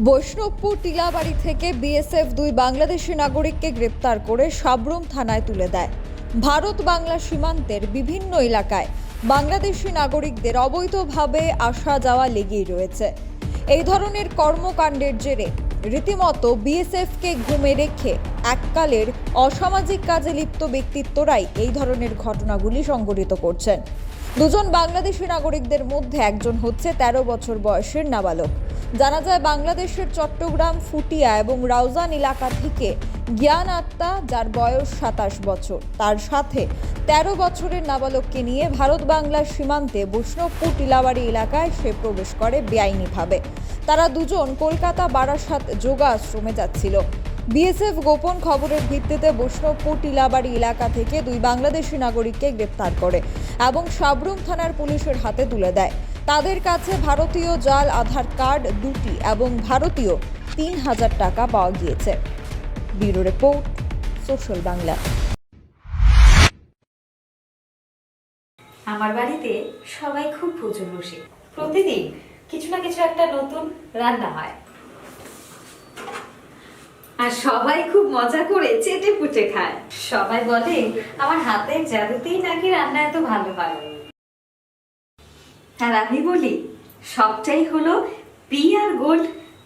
বৈষ্ণবপুর টিলাবাড়ি থেকে বিএসএফ দুই বাংলাদেশি নাগরিককে গ্রেপ্তার করে সাবরুম থানায় তুলে দেয়। ভারত বাংলা সীমান্তের বিভিন্ন এলাকায় বাংলাদেশি নাগরিকদের অবৈধভাবে আসা যাওয়া লেগেই রয়েছে। এই ধরনের কর্মকাণ্ডের জেরে রীতিমতো বিএসএফকে ঘুমে রেখে এককালের অসামাজিক কাজে লিপ্ত ব্যক্তিত্বরাই এই ধরনের ঘটনাগুলি সংঘটিত করছেন। দুজন বাংলাদেশি নাগরিকদের মধ্যে একজন হচ্ছে ১৩ বছর বয়সের নাবালক। জানা যায়, বাংলাদেশের চট্টগ্রাম, ফুটিয়া এবং রাউজান এলাকা থেকে জ্ঞান আত্মা যার বয়স সাতাশ বছর। তার সাথে ১৩ বছরের নাবালককে নিয়ে ভারত বাংলার সীমান্তে বৈষ্ণবপুর টিলাবাড়ি এলাকায় সে প্রবেশ করে বেআইনিভাবে। তারা দুজন কলকাতা বারাসাত যোগা আশ্রমে যাচ্ছিল। বিএসএফ গোপন খবরের ভিত্তিতে বৈষ্ণবপুর টিলাবাড়ি এলাকা থেকে দুই বাংলাদেশি নাগরিককে গ্রেপ্তার করে এবং সাবরুম থানার পুলিশের হাতে তুলে দেয়। তাদের কাছে ভারতীয় জাল, আধার কার্ড দুটি এবং ভারতীয় তিন হাজার টাকা পাওয়া গিয়েছে। Bureau report, social Bangla. আমার বাড়িতে সবাই খুব প্রচুর বসে। প্রতিদিন কিছু না কিছু একটা নতুন রান্না হয়। আর সবাই খুব মজা করে চেটে পুটে খায়। সবাই বলে, আমার হাতের জাদুতেই নাকি রান্না এত ভালো হয়? আর আমি বলি, সবটাই হলো পি আর গোল্ড